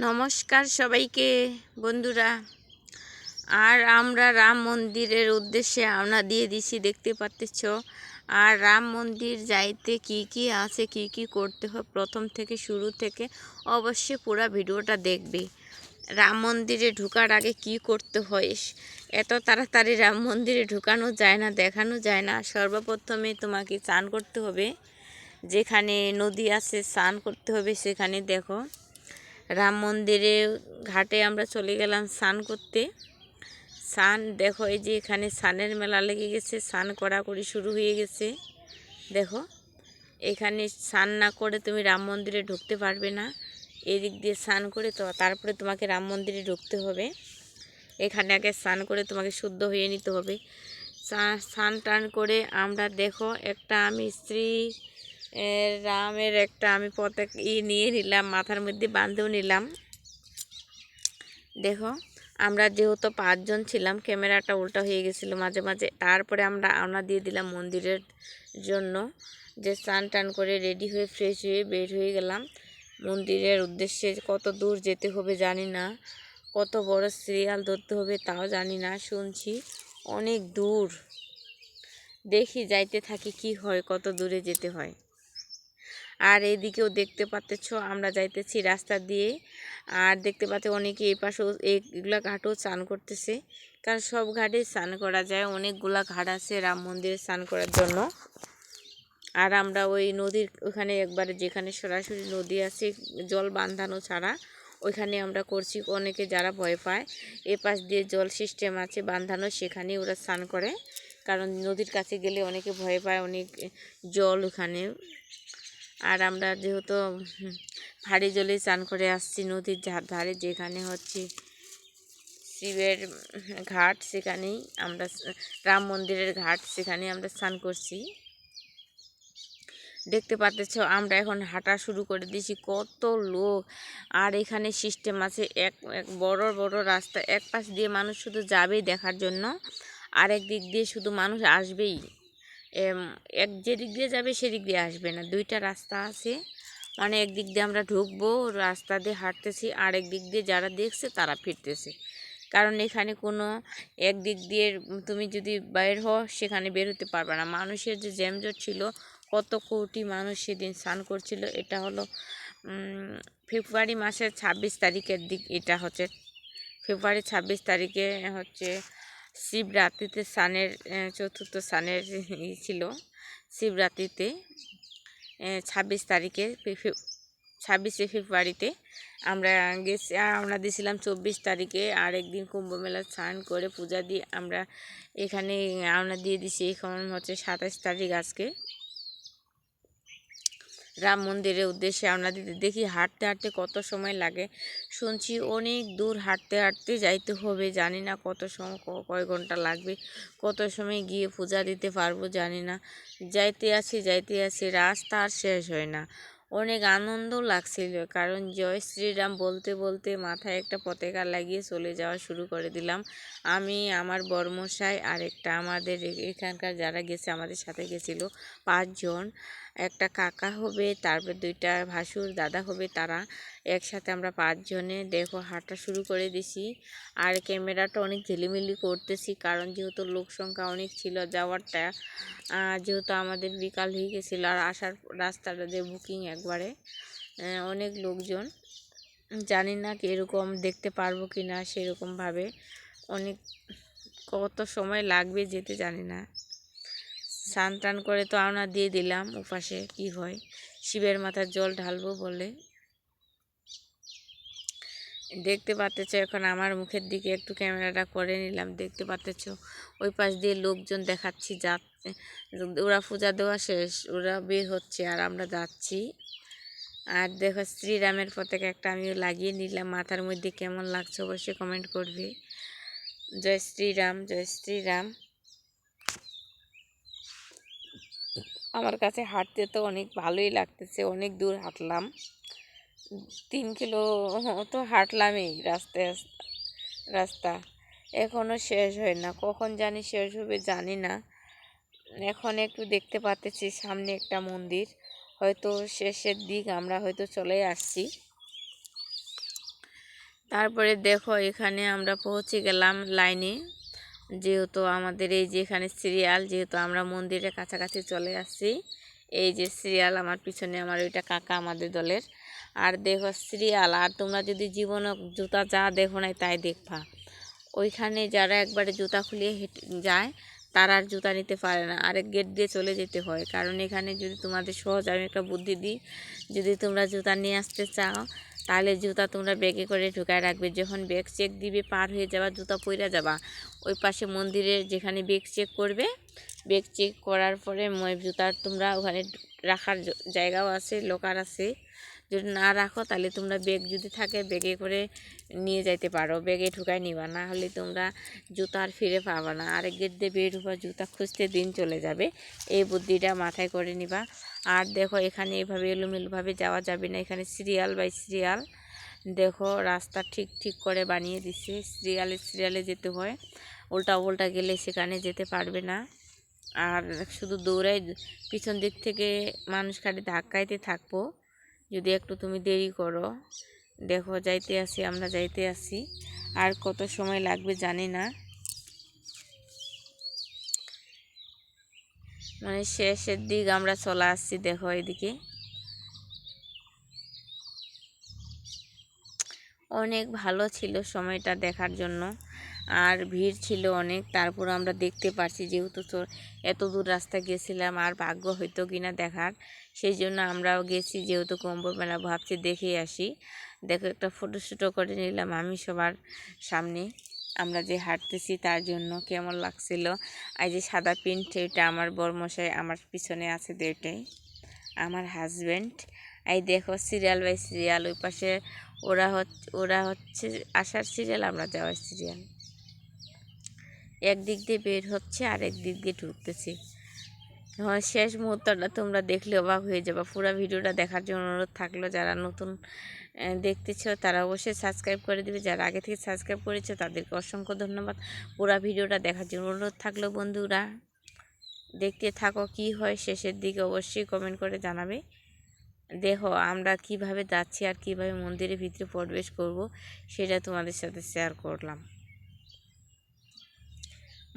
নমস্কার সবাইকে, বন্ধুরা। আর আমরা রাম মন্দিরের উদ্দেশ্যে আওনা দিয়ে দিছি, দেখতে পাচ্ছ। আর রাম মন্দির যাইতে কি কি আছে, কি কি করতে হয় প্রথম থেকে শুরু থেকে অবশ্যই পুরো ভিডিওটা দেখবে। রাম মন্দিরে ঢুকার আগে কি করতে হয়? এত তাড়াতাড়ি রাম মন্দিরে ঢুকানো যায় না, দেখানো যায় না। সর্বপ্রথমে তোমাকে স্নান করতে হবে। যেখানে নদী আছে, স্নান করতে হবে, সেখানে দেখো। রাম মন্দিরে ঘাটে আমরা চলে গেলাম স্নান করতে। স্নান, দেখো এই যে এখানে স্নানের মেলা লেগে গেছে, স্নান কড়াকড়ি শুরু হয়ে গেছে। দেখো, এখানে স্নান না করে তুমি রাম মন্দিরে ঢুকতে পারবে না। এদিক দিয়ে স্নান করে তো, তারপরে তোমাকে রাম মন্দিরে ঢুকতে হবে। এখানে আগে স্নান করে তোমাকে শুদ্ধ হয়ে নিতে হবে। স্নান টান করে আমরা দেখো একটা আমি স্ত্রী রামের একটা আমি পতাক ই নিয়ে নিলাম, মাথার মধ্যে বাঁধেও নিলাম। দেখো, আমরা যেহেতু পাঁচজন ছিলাম, ক্যামেরাটা উল্টা হয়ে গেছিল মাঝে মাঝে। তারপরে আমরা আওনা দিয়ে দিলাম মন্দিরের জন্য, যে স্নান টান করে রেডি হয়ে ফ্রেশ হয়ে বের হয়ে গেলাম। মন্দিরের উদ্দেশ্যে কত দূর যেতে হবে জানি না, কত বড় সিরিয়াল ধরতে হবে তাও জানি না, শুনছি অনেক দূর। দেখি যাইতে থাকি কি হয়, কত দূরে যেতে হয়। আর এইদিকেও দেখতে পাচ্ছ, আমরা যাইতেছি রাস্তা দিয়ে। আর দেখতে পাচ্ছি অনেকে এই পাশেও এইগুলা ঘাটও স্নান করতেছে। কারণ সব ঘাটে স্নান করা যায়, অনেকগুলা ঘাট আছে রাম মন্দিরে স্নান করার জন্য। আর আমরা ওই নদীর ওখানে একবারে যেখানে সরাসরি নদী আছে, জল বাঁধানো ছাড়া, ওইখানে আমরা করছি। অনেকে যারা ভয় পায়, এ পাশ দিয়ে জল সিস্টেম আছে বাঁধানো সেখানে ওরা স্নান করে। কারণ নদীর কাছে গেলে অনেকে ভয় পায়, অনেক জল ওখানে। আর আমরা যেহেতু ভারী জলে চান করে আসছি নদীর ধারে, যেখানে হচ্ছে শিবের ঘাট, সেখানেই আমরা রাম মন্দিরের ঘাট সেখানে আমরা স্নান করছি। দেখতে পাচ্ছ আমরা এখন হাঁটা শুরু করে দিয়েছি, কত লোক। আর এখানে সিস্টেম আছে, এক এক বড় বড় রাস্তা এক পাশ দিয়ে মানুষ শুধু যাবেই দেখার জন্য, আরেক দিক দিয়ে শুধু মানুষ আসবেই। এক যেদিক দিয়ে যাবে সেদিক দিয়ে আসবে না। দুইটা রাস্তা আছে। মানে একদিক দিয়ে আমরা ঢুকবো, রাস্তা দিয়ে হাঁটতেছি আর দিক দিয়ে যারা দেখছে তারা ফিরতেছে। কারণ এখানে কোনো একদিক দিয়ে তুমি যদি বাইর হও, সেখানে বের হতে পারবে না। মানুষের যে জ্যামজট ছিল, কত কোটি মানুষ সেদিন স্নান করছিল। এটা হলো ফেব্রুয়ারি মাসের ছাব্বিশ তারিখের দিক। এটা হচ্ছে ফেব্রুয়ারি ছাব্বিশ তারিখে হচ্ছে শিবরাত্রিতে স্নানের চতুর্থ স্নানের ছিল শিবরাত্রিতে। ছাব্বিশ তারিখে ছাব্বিশে ফেব্রুয়ারিতে আমরা গেছি আমরা দিয়েছিলাম চব্বিশ তারিখে। আর একদিন কুম্ভমেলা স্নান করে পূজা দিয়ে আমরা এখানে আমরা দিয়ে দিছি। এখন হচ্ছে সাতাশ তারিখ আজকে। রাম মন্দিরের উদ্দেশ্যে আপনাদের দেখি হাঁটতে হাঁটতে কত সময় লাগে? শুনছি অনেক দূর হাঁটতে হাঁটতে যাইতে হবে। জানি না কত সময় কয় ঘণ্টা লাগবে, কত সময় গিয়ে পূজা দিতে পারব জানি না। যাইতে আছি যাইতে আছি, রাস্তা আর শেষ হয় না। অনেক আনন্দ লাগছিল। কারণ জয় শ্রীরাম বলতে বলতে মাথায় একটা পতাকা লাগিয়ে চলে যাওয়া শুরু করে দিলাম। আমি, আমার বর্মশাই আর একটা আমাদের এখানকার যারা গেছে, আমাদের সাথে গেছিল পাঁচজন। একটা কাকা হবে, তারপর দুইটা ভাসুর, দাদা হবে, তারা একসাথে আমরা পাঁচজনে দেখো হাঁটা শুরু করে দিছি। আর ক্যামেরাটা অনেক ঝিলিমিলি করতেছি, কারণ যেহেতু লোক সংখ্যা অনেক ছিল যাওয়ারটা যেহেতু আমাদের বিকাল হয়ে গেছিল আর আসার রাস্তাটা যে বুকিং একবারে। অনেক লোকজন। জানি না কীরকম দেখতে পারব কি না সেরকমভাবে। অনেক, কত সময় লাগবে যেতে জানি না। স্নান টান করে তো আওনা দিয়ে দিলাম উপাসে কি হয়? শিবের মাথার জল ঢালবো বলে। দেখতে পাচ্ছ এখন আমার মুখের দিকে একটু ক্যামেরাটা করে নিলাম। দেখতে পাচ্ছ ওই পাশ দিয়ে লোকজন দেখাচ্ছি যা ওরা পূজা দেওয়া শেষ, ওরা বের হচ্ছে আর আমরা যাচ্ছি। আর দেখো শ্রীরামের পতাকা একটা আমিও লাগিয়ে নিলাম। মাথার মধ্যে কেমন লাগছে অবশ্যই কমেন্ট করবে। জয় শ্রীরাম জয় শ্রীরাম। আমার কাছে হাঁটতে তো অনেক ভালোই লাগতেছে, অনেক দূর হাঁটলাম। তিন কিলো তো হাঁটলামই রাস্তায় রাস্তা। এখনও শেষ হয় না, কখন জানি শেষ হবে জানি না। এখন একটু দেখতে পাচ্ছি সামনে একটা মন্দির। হয়তো শেষের দিক আমরা হয়তো চলে আসছি। তারপরে দেখো এখানে আমরা পৌঁছে গেলাম লাইনে। যেহেতু আমাদের এই যে এখানে সিরিয়াল, যেহেতু আমরা মন্দিরের কাছাকাছি চলে আসছি, এই যে সিরিয়াল আমার পিছনে আমার ওইটা কাকা আমাদের দলের। আর দেখো সিরিয়াল, আর তোমরা যদি জীবনে জুতা যা দেখো নাই তাই দেখবা। ওইখানে যারা একবারে জুতা খুলিয়ে হেঁটে যায় তারা আর জুতা নিতে পারে না। আরেক গেট দিয়ে চলে যেতে হয়। কারণ এখানে যদি তোমাদের সহজ আমি একটা বুদ্ধি দিই, যদি তোমরা জুতা নিয়ে আসতে চাও, তাহলে জুতা তোমরা ব্যাগে করে ঢুকায় রাখবে। যখন ব্যাগ চেক দিবে, পার হয়ে যাবা, জুতা পইরা যাবা, ওই পাশে মন্দিরের যেখানে ব্যাগ চেক করবে ব্যাগ চেক করার পরে জুতা তোমরা ওখানে রাখার জায়গাও আছে লোকার আছে যদি না রাখো, তাহলে তোমরা ব্যাগ যদি থাকে, ব্যাগে করে নিয়ে যাইতে পারো। ব্যাগে ঢুকায় নিবা, না হলে তোমরা জুতা আর ফিরে পাবা না। আরেক গেট দিয়ে বের হবা, জুতা খুঁজতে দিন চলে যাবে। এই বুদ্ধিটা মাথায় করে নিবা। আর দেখো, এখানে এভাবে এলোমেলোভাবে যাওয়া যাবে না। এখানে সিরিয়াল বাই সিরিয়াল। দেখো, রাস্তা ঠিক ঠিক করে বানিয়ে দিছে। সিরিয়ালে সিরিয়ালে যেতে হয়। উল্টা উল্টা গেলে সেখানে যেতে পারবে না। আর শুধু দৌড়াই, পিছন দিক থেকে মানুষ খালি ধাক্কাইতে থাকব। যদি একটু তুমি দেরি করো, দেখো যাইতে আসি, আমরা যাইতে আসি। আর কত সময় লাগবে জানি না। মানে শেষের দিক আমরা চলে আসছি, দেখো এদিকে। অনেক ভালো ছিল সময়টা দেখার জন্য। আর ভিড় ছিল অনেক, তারপর আমরা দেখতে পারছি যেহেতু এত দূর রাস্তা গেছিলাম, আর ভাগ্য হইতো কিনা দেখার। সেই জন্য আমরাও গেছি, যেহেতু কুম্ভ মেলা ভাবছি দেখেই আসি। দেখো একটা ফটো শুটো করে নিলাম আমি সবার সামনে। আমরা যে হাঁটতেছি তার জন্য কেমন লাগছিল? আর যে সাদা প্রিন্ট এটা আমার বরমশাই আমার পিছনে আছে দুইটাই আমার হাজব্যান্ড এই দেখো সিরিয়াল বাই সিরিয়াল ওই পাশে ওরা হচ্ছে ওরা হচ্ছে আসার সিরিয়াল আমরা যাওয়ার সিরিয়াল একদিক দিয়ে বের হচ্ছে আর একদিক দিয়ে ঢুকতেছি। এখন শেষ মুহূর্তটা তোমরা দেখলে অবাক হয়ে যাবে। পুরো ভিডিওটা দেখার জন্য অনুরোধ থাকল, যারা নতুন দেখতেছো, তারা অবশ্যই সাবস্ক্রাইব করে দিবে। যারা আগে থেকে সাবস্ক্রাইব করেছে, তাদেরকে অসংখ্য ধন্যবাদ। পুরো ভিডিওটা দেখার জন্য অনুরোধ থাকল, বন্ধুরা। দেখতে থাকো কি হয়, শেষের দিকে অবশ্যই কমেন্ট করে জানাবে। দেখো, আমরা কীভাবে যাচ্ছি আর কীভাবে মন্দিরের ভিতরে প্রবেশ করব, সেটা তোমাদের সাথে শেয়ার করলাম।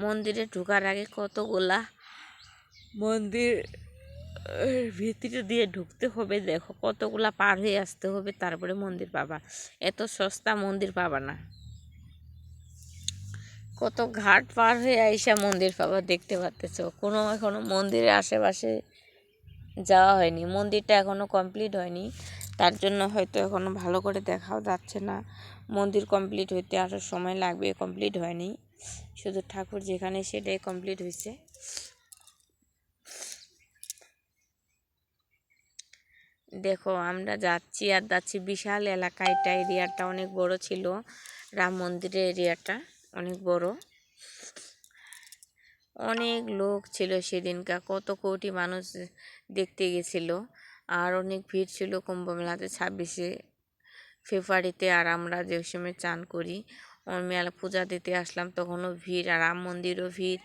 মন্দিরে ঢোকার আগে কতগুলা মন্দির ভিতরে দিয়ে ঢুকতে হবে, দেখো কতগুলা পার হয়ে আসতে হবে, তারপরে মন্দির পাবা। এত সস্তা মন্দির পাবা না। কত ঘাট পার হয়ে আইসা মন্দির পাবা, দেখতে পাচ্তেছ কোনো এখনও মন্দিরের আশেপাশে যাওয়া হয়নি। মন্দিরটা এখনও কমপ্লিট হয়নি। তার জন্য হয়তো এখনও ভালো করে দেখাও যাচ্ছে না। মন্দির কমপ্লিট হইতে আরও সময় লাগবে কমপ্লিট হয়নি। শুধু ঠাকুর যেখানে সেটাই কমপ্লিট হয়েছে। দেখো, আমরা যাচ্ছি আর যাচ্ছি বিশাল এলাকা। এটা এরিয়াটা অনেক বড় ছিল। রাম মন্দিরের এরিয়াটা অনেক বড়। অনেক লোক ছিল সেদিনকার কত কোটি মানুষ দেখতে গেছিল। আর অনেক ভিড় ছিল কুম্ভ মেলাতে ছাব্বিশে ফেব্রুয়ারিতে। আর আমরা যে সময় চান করি মেলা পূজা দিতে আসলাম। তখনও ভিড় আর রাম মন্দিরও ভিড়।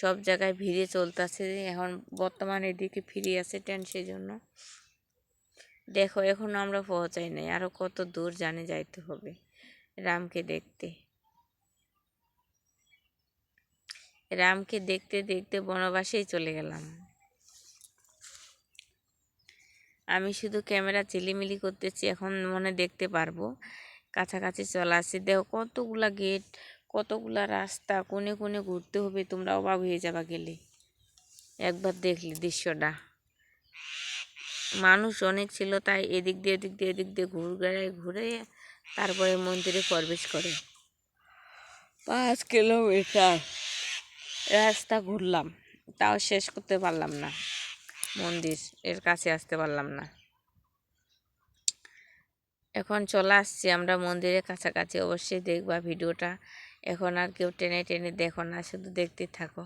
সব জায়গায় ভিড়ে চলতেছে। এখন বর্তমানে এদিকে ফিরে আছে ট্রেন সেই জন্য দেখো এখনও আমরা পৌঁছাই নাই। আরও কত দূর জানে যাইতে হবে রামকে দেখতে। রামকে দেখতে দেখতে বনবাসেই চলে গেলাম। আমি শুধু ক্যামেরা চিলিমিলি করতেছি, এখন মনে দেখতে পারব। কাছাকাছি চলে আসছি। দেখো কতগুলা গেট কতগুলা রাস্তা কোনে কোনে ঘুরতে হবে, তোমরা অবাক হয়ে যাবা গেলে। একবার দেখলে দৃশ্যটা। মানুষ অনেক ছিল, তাই এদিক দিয়ে এদিক দিয়ে এদিক দিয়ে ঘুর ঘুরে ঘুরে তারপরে মন্দিরে প্রবেশ করে। পাঁচ কিলোমিটার রাস্তা ঘুরলাম, তাও শেষ করতে পারলাম না। মন্দির এর কাছে আসতে পারলাম না। এখন চলে আসছি আমরা মন্দিরের কাছাকাছি, অবশ্যই দেখবা ভিডিওটা। এখন আর কেউ টেনে টেনে দেখো না, শুধু দেখতে থাকো।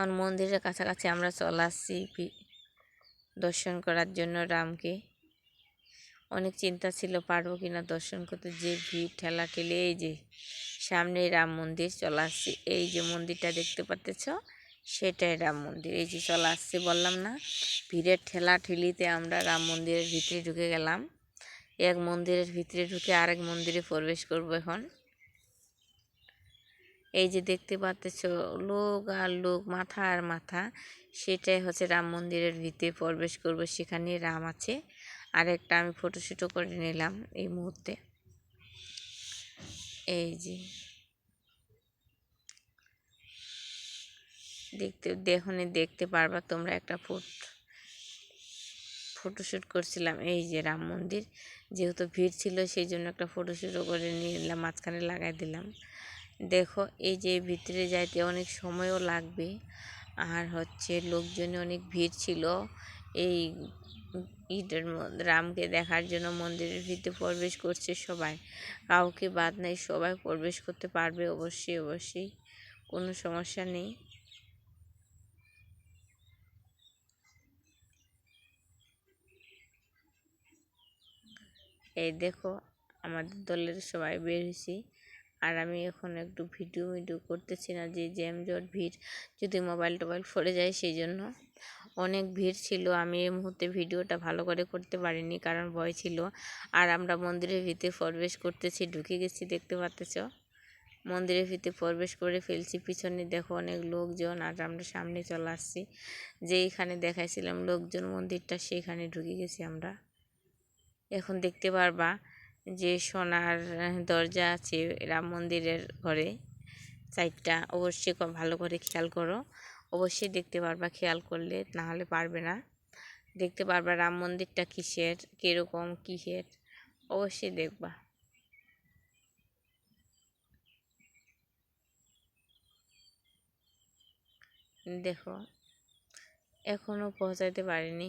আর মন্দিরের কাছাকাছি আমরা চলে আসছি দর্শন করার জন্য রামকে। অনেক চিন্তা ছিল, পারব কিনা দর্শন করতে? যে ভিড়, ঠেলা ঠেলে, এই যে সামনে রাম মন্দির, চলে আসছি। এই যে মন্দিরটা দেখতে পাচ্তেছ সেটাই রাম মন্দির। এই যে চলে আসছি বললাম না ভিড়ের ঠেলা ঠেলিতে আমরা রাম মন্দিরের ভিতরে ঢুকে গেলাম। এক মন্দিরের ভিতরে ঢুকে আরেক মন্দিরে প্রবেশ করব এখন। এই যে দেখতে পাচ্ছ লোক আর লোক মাথা আর মাথা সেটাই হচ্ছে রাম মন্দিরের ভিতরে প্রবেশ করব। সেখানে রাম আছে। আর একটা আমি ফটোশ্যুটও করে নিলাম এই মুহূর্তে। এই যে দেখতে দেখনে দেখতে পারবা তোমরা একটা ফুট ফটোশ্যুট করছিলাম। এই যে রাম মন্দির, যেহেতু ভিড় ছিল সেই জন্য একটা ফটোশ্যুটও করে নিয়ে এলাম, মাঝখানে লাগাই দিলাম। দেখো, এই যে ভিতরে যাইতে অনেক সময়ও লাগবে, আর হচ্ছে লোকজনে অনেক ভিড় ছিল। এই মধ্যে রামকে দেখার জন্য মন্দিরের ভিতরে প্রবেশ করছে সবাই। কাউকে বাদ নাই, সবাই প্রবেশ করতে পারবে, অবশ্যই অবশ্যই, কোনো সমস্যা নেই। এই দেখো, আমাদের দলের সবাই বের হয়েছি আর আমি এখন একটু ভিডিও ভিডিও করতেছি না, যে জ্যাম জট ভিড় যদি মোবাইল টোবাইল ফরে যায় সেই জন্য অনেক ভিড় ছিল, আমি এই মুহূর্তে ভিডিওটা ভালো করে করতে পারিনি, কারণ ভয় ছিল। আর আমরা মন্দিরের ভিতরে প্রবেশ করতেছি, ঢুকে গেছি, দেখতে পাচ্তেছ মন্দিরের ভিতরে প্রবেশ করে ফেলছি, পিছনে দেখো অনেক লোকজন, আর আমরা সামনে চলে আসছি। যেইখানে দেখাইছিলাম লোকজন মন্দিরটা, সেইখানে ঢুকে গেছি আমরা। এখন দেখতে পারবা যে সোনার দরজা আছে রাম মন্দিরের ঘরে। সাইডটা অবশ্যই ভালো করে খেয়াল করো। অবশ্যই দেখতে পারবা, খেয়াল করলে না হলে পারবে না। দেখতে পারবা রাম মন্দিরটা কিসের, কীরকম, কিসের? অবশ্যই দেখবা। দেখো এখনও পৌঁছাইতে পারিনি।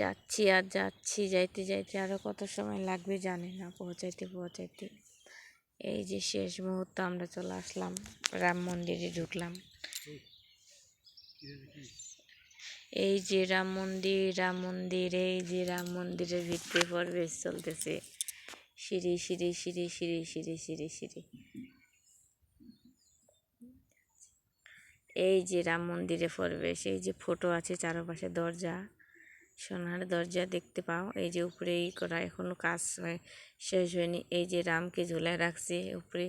যাচ্ছি আর যাচ্ছি, যাইতে যাইতে আরও কত সময় লাগবে জানি না, পৌঁছাইতে পৌঁছাইতে। এই যে শেষ মুহূর্ত, আমরা চলে আসলাম, রাম মন্দিরে ঢুকলাম। এই যে রাম মন্দির রাম মন্দির, এই যে রাম মন্দিরের ভিতরে প্রবেশ চলতেছে। সিঁড়ি সিঁড়ি সিঁড়ি সিঁড়ি সিঁড়ি সিঁড়ি সিঁড়ি। এই যে রাম মন্দিরে প্রবেশ, এই যে ফটো আছে চারপাশে দরজা। সোনার দরজা দেখতে পাও। এই যে উপরে এই করা এখনও কাজ শেষ হয়নি। এই যে রামকে ঝুলায় রাখছে, উপরে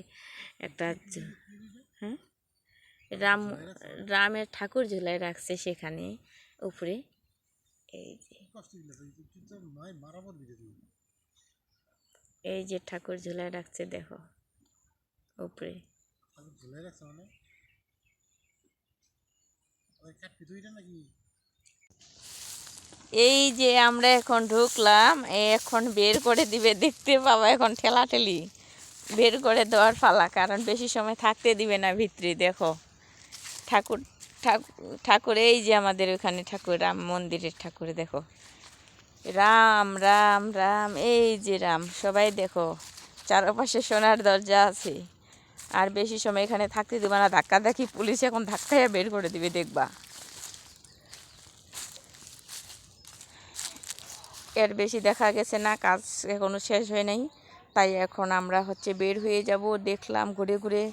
একটা হ্যাঁ? রাম, রামের ঠাকুর ঝুলায় রাখছে সেখানে, উপরে। এই যে। এই যে ঠাকুর ঝুলায় রাখছে, দেখো, উপরে। এই যে আমরা এখন ঢুকলাম এখন বের করে দিবে দেখতে পাবা এখন ঠেলাঠেলি। বের করে দেওয়ার ফালা কারণ বেশি সময় থাকতে দিবে না ভিতরে, দেখো। ঠাকুর ঠাকুর ঠাকুর, এই যে আমাদের ওখানে ঠাকুর, রাম মন্দিরের ঠাকুর, দেখো। রাম রাম রাম, এই যে রাম, সবাই দেখো, চারপাশে সোনার দরজা আছে। আর বেশি সময় এখানে থাকতে দেবে না ধাক্কা দেখি পুলিশ এখন ধাক্কাইয়া বের করে দিবে, দেখবা। এর বেশি দেখা গেছে না, কাজ এখনও শেষ হয় নাই। তাই এখন আমরা হচ্ছে বের হয়ে যাব। দেখলাম ঘুরে ঘুরে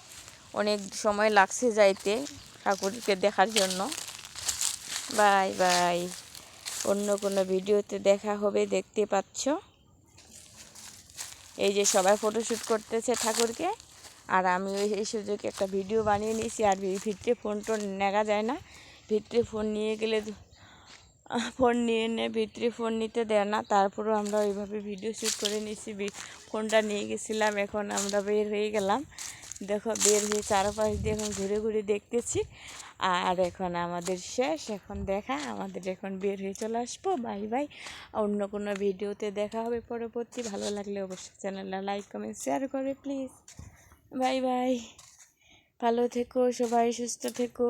অনেক সময় লাগছে যাইতে ঠাকুরকে দেখার জন্য। Bye bye. অন্য কোনো ভিডিওতে দেখা হবে, দেখতে পাচ্ছ। এই যে সবাই ফটোশ্যুট করতেছে ঠাকুরকে। আর আমি এই সুযোগে একটা ভিডিও বানিয়ে নিয়েছি, আর ভিতরে ফোন টোন নেওয়া যায় না। ভিতরে ফোন নিয়ে গেলে ফোন নিয়ে নে, ভিতরে ফোন নিতে দেয় না। তারপরেও আমরা ওইভাবে ভিডিও শ্যুট করে নিয়েছি ফোনটা নিয়ে গেছিলাম, এখন আমরা বের হয়ে গেলাম। দেখো, বের হয়ে চারপাশ দিয়ে এখন ঘুরে ঘুরে দেখতেছি। আর এখন আমাদের শেষ, এখন দেখা, আমাদের এখন বের হয়ে চলে আসব। বাই বাই, অন্য কোনো ভিডিওতে দেখা হবে পরবর্তী। ভালো লাগলে অবশ্যই চ্যানেলটা লাইক কমেন্ট শেয়ার করে প্লিজ বাই বাই, ভালো থেকো, সবাই সুস্থ থেকো।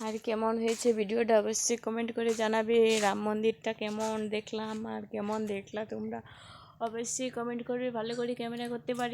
আর কেমন হয়েছে ভিডিওটা অবশ্যই কমেন্ট করে জানাবে। রাম মন্দিরটা কেমন দেখলাম আর কেমন দেখলা তোমরা? অবশ্যই কমেন্ট করবে, ভালো করে ক্যামেরা করতে পারি।